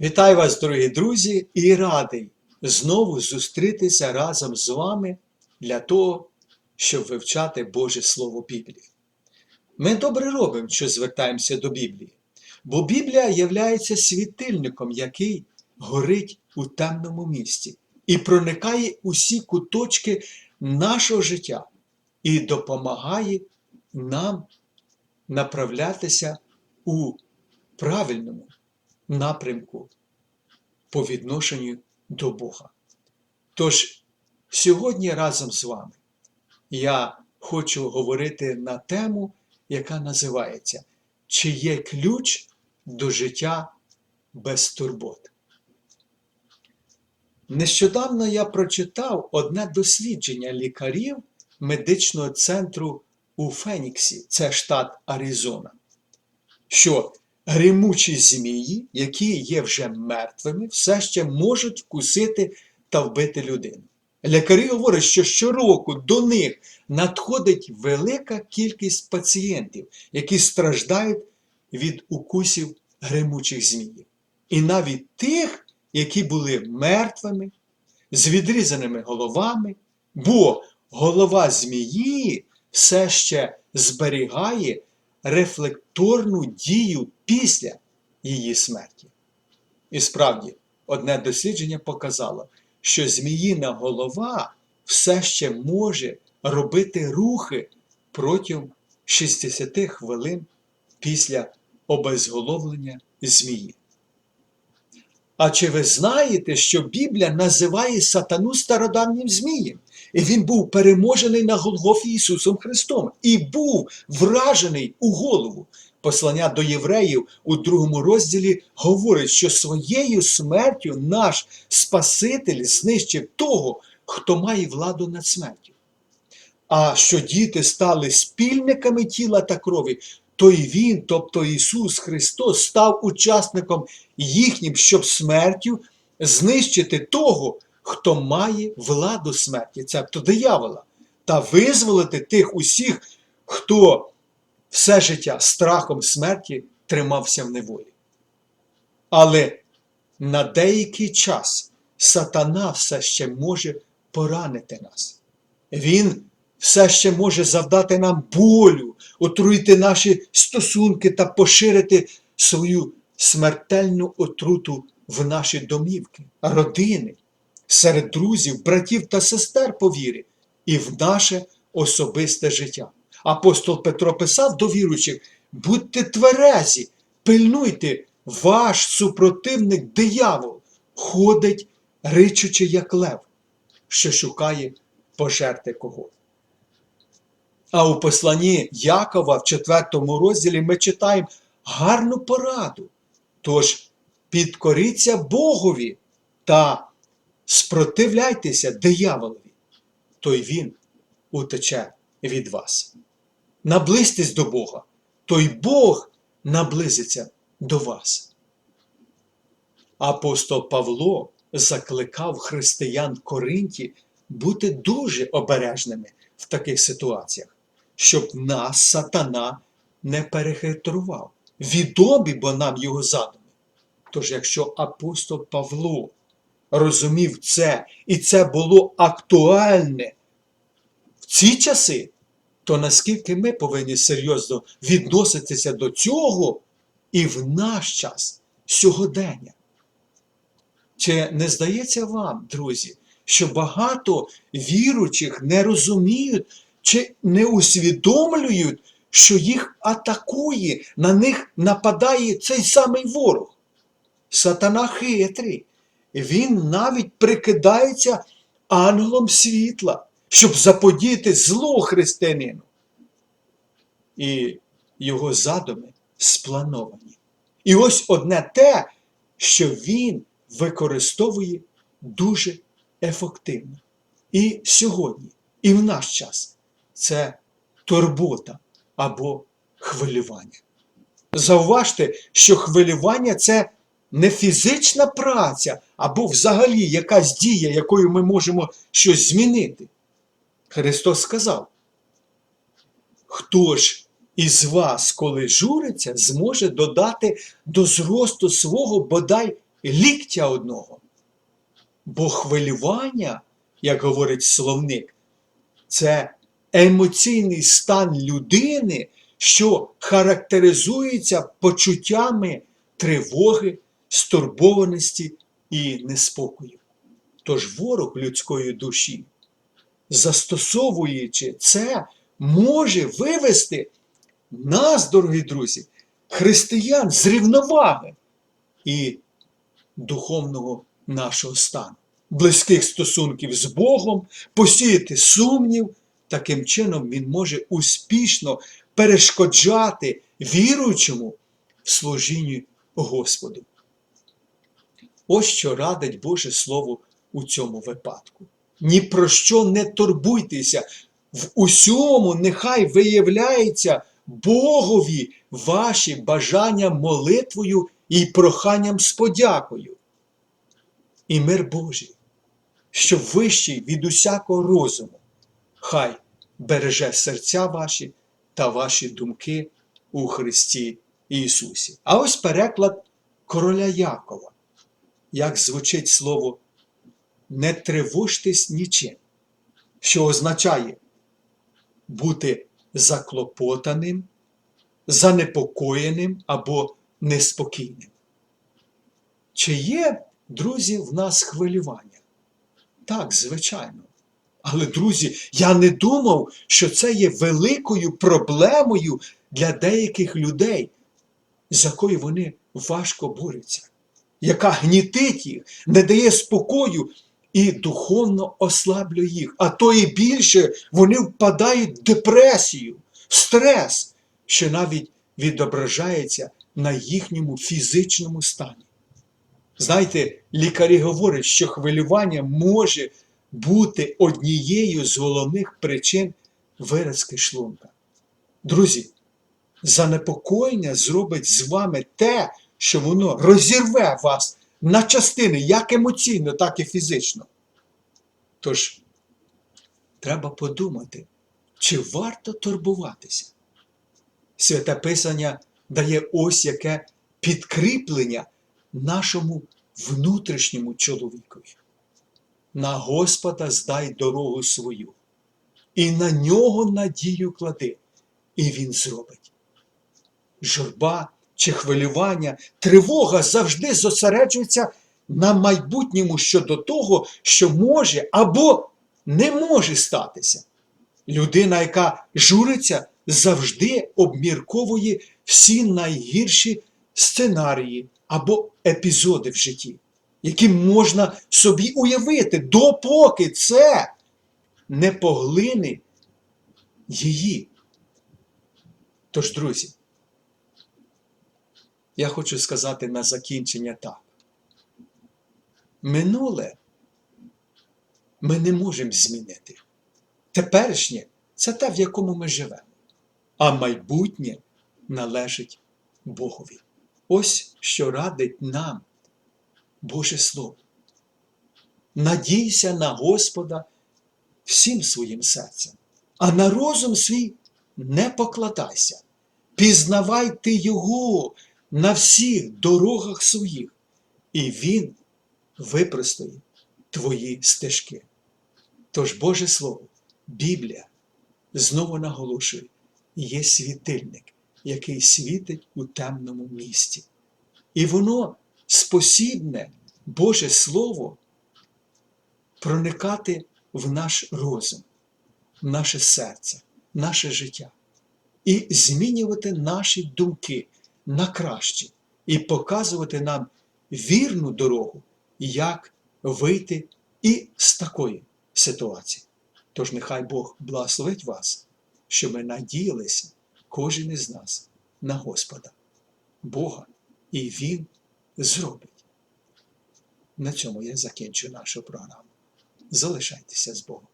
Вітаю вас, дорогі друзі, і радий знову зустрітися разом з вами для того, щоб вивчати Боже Слово Біблії. Ми добре робимо, що звертаємося до Біблії, бо Біблія є світильником, який горить у темному місці і проникає усі куточки нашого життя і допомагає нам направлятися у правильному напрямку по відношенню до Бога. Тож сьогодні разом з вами я хочу говорити на тему, яка називається Чи є ключ до життя без турбот? Нещодавно я прочитав одне дослідження лікарів медичного центру у Феніксі, це штат Аризона, що гримучі змії, які є вже мертвими, все ще можуть вкусити та вбити людину. Лікарі говорять, що щороку до них надходить велика кількість пацієнтів, які страждають від укусів гримучих зміїв. І навіть тих, які були мертвими, з відрізаними головами, бо голова змії все ще зберігає рефлекторну дію після її смерті. І справді, одне дослідження показало, що зміїна голова все ще може робити рухи протягом 60 хвилин після обезголовлення змії. А чи ви знаєте, що Біблія називає сатану стародавнім змієм? Він був переможений на Голгофі Ісусом Христом і був вражений у голову. Послання до євреїв у другому розділі говорить, що своєю смертю наш Спаситель знищив того, хто має владу над смертю. А що діти стали спільниками тіла та крові, то й Він, тобто Ісус Христос, став учасником їхнім, щоб смертю знищити того, хто має владу смерті, цебто диявола, та визволити тих усіх, хто все життя страхом смерті тримався в неволі. Але на деякий час сатана все ще може поранити нас. Він все ще може завдати нам болю, отруїти наші стосунки та поширити свою смертельну отруту в наші домівки, родини, серед друзів, братів та сестер по вірі і в наше особисте життя. Апостол Петро писав до віруючих: будьте тверезі, пильнуйте, ваш супротивник диявол ходить, ричучи, як лев, що шукає пожерти кого. А у посланні Якова в 4 розділі ми читаємо гарну пораду. Тож підкоріться Богові та спротивляйтеся дияволові, то й він утече від вас. Наблизьтесь до Бога, то й Бог наблизиться до вас. Апостол Павло закликав християн Коринті бути дуже обережними в таких ситуаціях, щоб нас сатана не перехитрував. Відомі, бо нам його задуми. Тож, якщо апостол Павло розумів це, і це було актуальне в ці часи, то наскільки ми повинні серйозно відноситися до цього і в наш час сьогодення? Чи не здається вам, друзі, що багато віручих не розуміють чи не усвідомлюють, що їх атакує, на них нападає цей самий ворог? Сатана хитрий. Він навіть прикидається ангелом світла, щоб заподіяти зло християнину. І його задуми сплановані. І ось одне те, що він використовує дуже ефективно. І сьогодні, і в наш час це турбота або хвилювання. Зауважте, що хвилювання це не фізична праця або взагалі якась дія, якою ми можемо щось змінити. Христос сказав, хто ж із вас, коли журиться, зможе додати до зросту свого бодай ліктя одного. Бо хвилювання, як говорить словник, це емоційний стан людини, що характеризується почуттями тривоги, стурбованості і неспокою. Тож ворог людської душі, застосовуючи це, може вивести нас, дорогі друзі, християн з рівноваги і духовного нашого стану, близьких стосунків з Богом, посіяти сумнів. Таким чином він може успішно перешкоджати віруючому в служінні Господу. Ось що радить Боже Слово у цьому випадку. Ні про що не турбуйтеся, в усьому нехай виявляється Богові ваші бажання молитвою і проханням з подякою. І мир Божий, що вищий від усякого розуму, хай береже серця ваші та ваші думки у Христі Ісусі. А ось переклад короля Якова, як звучить слово не тривожтесь нічим, що означає бути заклопотаним, занепокоєним або неспокійним. Чи є, друзі, в нас хвилювання? Так, звичайно. Але, друзі, я не думав, що це є великою проблемою для деяких людей, з якою вони важко борються, яка гнітить їх, не дає спокою і духовно ослаблює їх. А то і більше вони впадають в депресію, в стрес, що навіть відображається на їхньому фізичному стані. Знаєте, лікарі говорять, що хвилювання може бути однією з головних причин виразки шлунка. Друзі, занепокоєння зробить з вами те, що воно розірве вас на частини, як емоційно, так і фізично. Тож, треба подумати, чи варто турбуватися. Святе Писання дає ось яке підкріплення нашому внутрішньому чоловікові. На Господа здай дорогу свою, і на нього надію клади, і Він зробить. Журба чи хвилювання, тривога завжди зосереджується на майбутньому щодо того, що може або не може статися. Людина, яка журиться, завжди обмірковує всі найгірші сценарії або епізоди в житті, які можна собі уявити, допоки це не поглине її. Тож, друзі, я хочу сказати на закінчення так. Минуле ми не можемо змінити. Теперішнє це те, в якому ми живемо, а майбутнє належить Богові. Ось що радить нам Боже Слово. Надійся на Господа всім своїм серцем, а на розум свій не покладайся. Пізнавай ти Його на всіх дорогах своїх, і Він випростує твої стежки. Тож Боже Слово, Біблія знову наголошує, є світильник, який світить у темному місті. І воно спосібне, Боже Слово, проникати в наш розум, в наше серце, наше життя і змінювати наші думки на краще, і показувати нам вірну дорогу, як вийти і з такої ситуації. Тож нехай Бог благословить вас, щоб ми надіялися, кожен із нас, на Господа, Бога, і Він зробить. На цьому я закінчу нашу програму. Залишайтеся з Богом.